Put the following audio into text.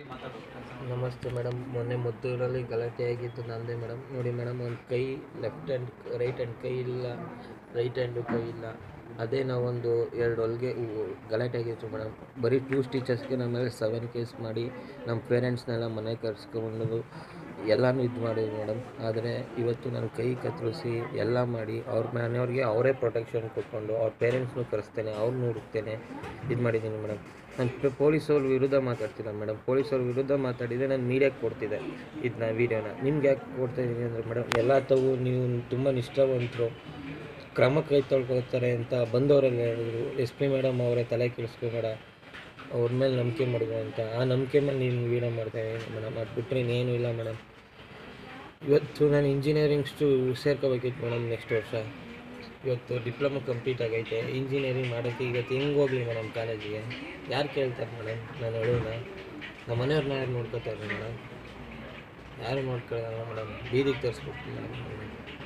ನಮಸ್ತೆ ಮೇಡಮ್. ಮೊನ್ನೆ ಮದ್ದೂರಲ್ಲಿ ಗಲಾಟೆ ಆಗಿತ್ತು ನಂದೇ ಮೇಡಮ್. ನೋಡಿ ಮೇಡಮ್, ಒಂದು ಕೈ ಲೆಫ್ಟ್ ಹ್ಯಾಂಡ್ ರೈಟ್ ಹ್ಯಾಂಡ್ ಕೈ ಇಲ್ಲ ರೈಟ್ ಹ್ಯಾಂಡು ಕೈ ಇಲ್ಲ. ಅದೇ ನಾವೊಂದು ಎರಡು ಹೊಲಿಗೆ ಗಲಾಟೆ ಆಗಿತ್ತು ಮೇಡಮ್. ಬರೀ ಟೂ ಸ್ಟಿಚಸ್ಗೆ ನಮ್ಮ ಮೇಲೆ ಸೆವೆನ್ ಕೇಸ್ ಮಾಡಿ ನಮ್ಮ ಪೇರೆಂಟ್ಸ್ನೆಲ್ಲ ಮನೆ ಕರ್ಸ್ಕೊಂಡು ಎಲ್ಲನೂ ಇದು ಮಾಡಿದ್ವಿ ಮೇಡಮ್. ಆದರೆ ಇವತ್ತು ನಾನು ಕೈ ಕತ್ತರಿಸಿ ಎಲ್ಲ ಮಾಡಿ ಅವ್ರ ಮನೆಯವ್ರಿಗೆ ಅವರೇ ಪ್ರೊಟೆಕ್ಷನ್ ಕೊಟ್ಕೊಂಡು ಅವ್ರ ಪೇರೆಂಟ್ಸ್ನೂ ಕರೆಸ್ತೇನೆ ಅವ್ರನ್ನೂ ಹುಡುಕ್ತೇನೆ, ಇದು ಮಾಡಿದ್ದೀನಿ ಮೇಡಮ್. ನಾನು ಪೊಲೀಸವ್ರ ವಿರುದ್ಧ ಮಾತಾಡ್ತಿಲ್ಲ ಮೇಡಮ್. ಪೊಲೀಸವ್ರ ವಿರುದ್ಧ ಮಾತಾಡಿದರೆ ನಾನು ಮೀಡಿಯಾಕ್ಕೆ ಕೊಡ್ತಿದ್ದೆ ಇದನ್ನ ವೀಡಿಯೋನ ನಿಮ್ಗೆ ಯಾಕೆ ಕೊಡ್ತಾಯಿದ್ದೀನಿ ಅಂದರೆ ಮೇಡಮ್ ಎಲ್ಲ ತಗೋ ನೀವು ತುಂಬ ನಿಷ್ಠಾವಂತರು. ಕ್ರಮ ಕೈ ತೊಳ್ಕೊತಾರೆ ಅಂತ ಬಂದವರೆಲ್ಲ ಹೇಳಿದ್ರು, ಎಸ್ ಪಿ ಮೇಡಮ್ ಅವರೇ ತಲೆ ಕೆಡಿಸ್ಕೋಬೇಡ, ಅವ್ರ ಮೇಲೆ ನಂಬಿಕೆ ಮಾಡಿದ್ರು ಅಂತ. ಆ ನಂಬಿಕೆ ಮೇಲೆ ನೀನು ವೀಡಿಯೋ ಮಾಡ್ತೇನೆ ಮೇಡಮ್? ಅದು ಬಿಟ್ಟರೆ ಇನ್ನೇನು ಇಲ್ಲ ಮೇಡಮ್. ಇವತ್ತು ನಾನು ಇಂಜಿನಿಯರಿಂಗ್ಸ್ಟು ಸೇರ್ಕೋಬೇಕಿತ್ತು ಮೇಡಮ್ ನೆಕ್ಸ್ಟ್ ವರ್ಷ. ಇವತ್ತು ಡಿಪ್ಲೊಮಾ ಕಂಪ್ಲೀಟ್ ಆಗೈತೆ. ಇಂಜಿನಿಯರಿಂಗ್ ಮಾಡೋಕ್ಕೆ ಇವತ್ತು ಹೆಂಗೆ ಹೋಗಲಿ ಮೇಡಮ್ ಕಾಲೇಜಿಗೆ? ಯಾರು ಕೇಳ್ತಾರೆ ಮೇಡಮ್? ನಾನು ಹೇಳೋಣ. ನಮ್ಮ ಮನೆಯವ್ರನ್ನ ಯಾರು ನೋಡ್ಕೋತಾರೆ ಮೇಡಮ್? ಯಾರು ನೋಡ್ಕೊಳ್ಳೋಣ ಮೇಡಮ್? ಬೀದಿಗೆ ತರಿಸ್ಬಿಡ್ತೀನಿ ಮೇಡಮ್.